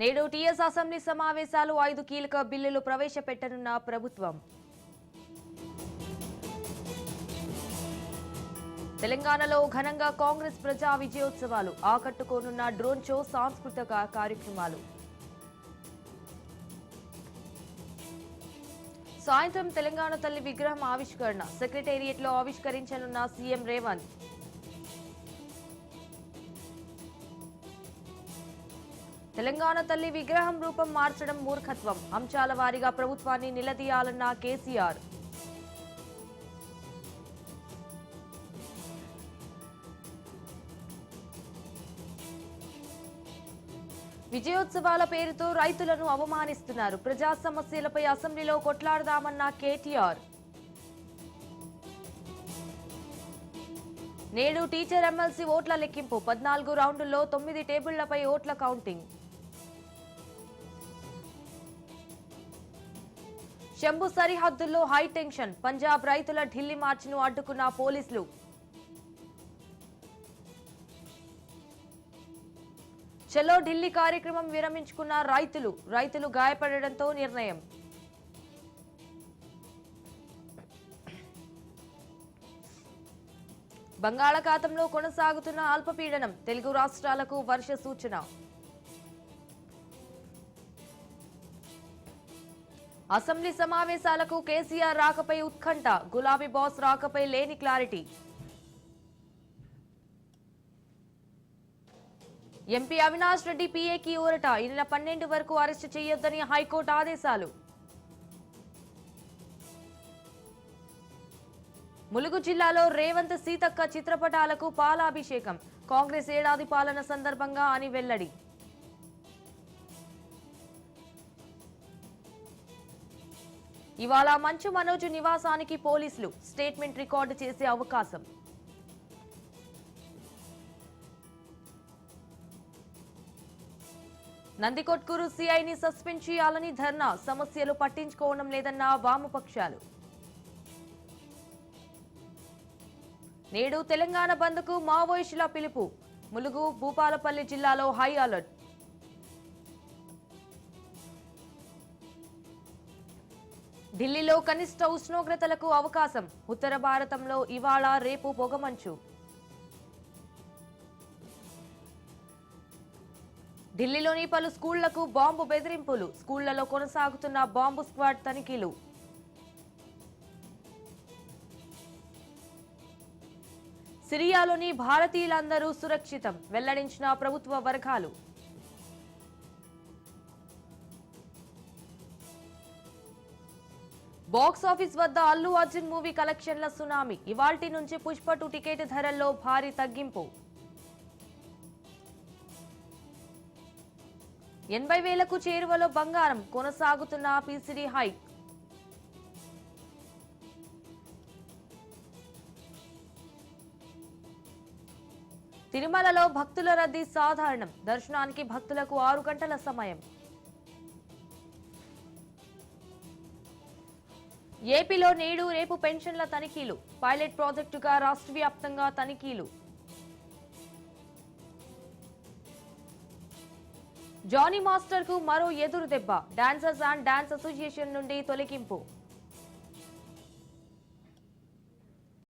నేడు TS assembly సమావేశాలు ఐదు కీలక బిల్లులు ప్రవేశపెట్టనున్న ప్రభుత్వం. తెలంగాణలో ఘనంగా కాంగ్రెస్ ప్రజా విజయోత్సవాలు ఆకట్టుకోనున్న డ్రోన్ షో సాంస్కృతిక కార్యక్రమాలు. సాయంత్రం తెలంగాణ తల్లి విగ్రహం ఆవిష్కరణ సెక్రటేరియట్లో ఆవిష్కరించనున్న సీఎం రేవంత్. తెలంగాణ తల్లి విగ్రహం రూపం మార్చడం మూర్ఖత్వం. అంశాల వారీగా ప్రభుత్వాన్ని నిలదీయాలన్న కేసీఆర్. విజయోత్సవాల పేరుతో రైతులను అవమానిస్తున్నారు. ప్రజా సమస్యలపై అసెంబ్లీలో కొట్లాడదామన్న కేటీఆర్. నేడు టీచర్ ఎమ్మెల్సీ ఓట్ల లెక్కింపు. పద్నాలుగు రౌండుల్లో తొమ్మిది టేబుళ్ళపై ఓట్ల కౌంటింగ్. శంభు సరిహద్దుల్లో హై టెన్షన్. పంజాబ్ రైతుల ఢిల్లీ మార్చిను అడ్డుకున్న పోలీసులు. చలో ఢిల్లీ కార్యక్రమం విరమించుకున్న రైతులు. రైతులు గాయపడడంతో నిర్ణయం. బంగాళాఖాతంలో కొనసాగుతున్న అల్పపీడనం. తెలుగు రాష్ట్రాలకు వర్ష సూచన. అసెంబ్లీ సమావేశాలకు కేసీఆర్ రాకపై ఉత్కంఠ. గులాబీ బాస్ రాకపై లేని క్లారిటీ. ఎంపీ అవినాష్ రెడ్డి పీఏకి ఊరట. ఈ నెల పన్నెండు వరకు అరెస్టు చేయొద్దని హైకోర్టు ఆదేశాలు. ములుగు జిల్లాలో రేవంత్ సీతక్క చిత్రపటాలకు పాలాభిషేకం. కాంగ్రెస్ ఏడాది పాలన సందర్భంగా అని వెల్లడి. ఇవాళ మంచు మనోజ్ నివాసానికి పోలీసులు స్టేట్మెంట్ రికార్డు చేసే అవకాశం. నందికొట్కూరు సిఐని సస్పెండ్ చేయాలని ధర్నా సమస్యలు పట్టించుకోవడం లేదన్న వామపక్షాలు. నేడు తెలంగాణ బంద్కు మావోయిస్టుల పిలుపు ములుగు భూపాలపల్లి జిల్లాలో హై అలర్ట్. ఢిల్లీలో కనిష్ట ఉష్ణోగ్రతలకు అవకాశం. ఉత్తర భారతంలో ఇవాళ రేపు పొగమంచు. ఢిల్లీలోని పలు స్కూళ్ళకు బాంబు బెదిరింపులు. స్కూళ్ళలో కొనసాగుతున్న బాంబు స్క్వాడ్ తనిఖీలు. సిరియాలోని భారతీయులందరూ సురక్షితం. వెల్లడించిన ప్రభుత్వ వర్గాలు. బాక్స్ ఆఫీస్ వద్ద అల్లు అర్జున్ మూవీ కలెక్షన్ల సునామీ. ఇవాల్టి నుంచి పుష్ప టూ టికెట్ ధరల్లో భారీ తగ్గింపు. ఎనభై వేలకు చేరువలో బంగారం. కొనసాగుతున్న పీసీడీ హైక్. తిరుమలలో భక్తుల రద్దీ సాధారణం. దర్శనానికి భక్తులకు ఆరు గంటల సమయం. ఏపీలో నేడు రేపు పెన్షన్ల తనిఖీలు. పైలట్ ప్రాజెక్టుగా రాష్ట్ర వ్యాప్తంగా తనిఖీలు. జానీ మాస్టర్కు మరో ఎదురు దెబ్బ. డాన్సర్స్ అండ్ డాన్స్ అసోసియేషన్ నుండి తొలగింపు.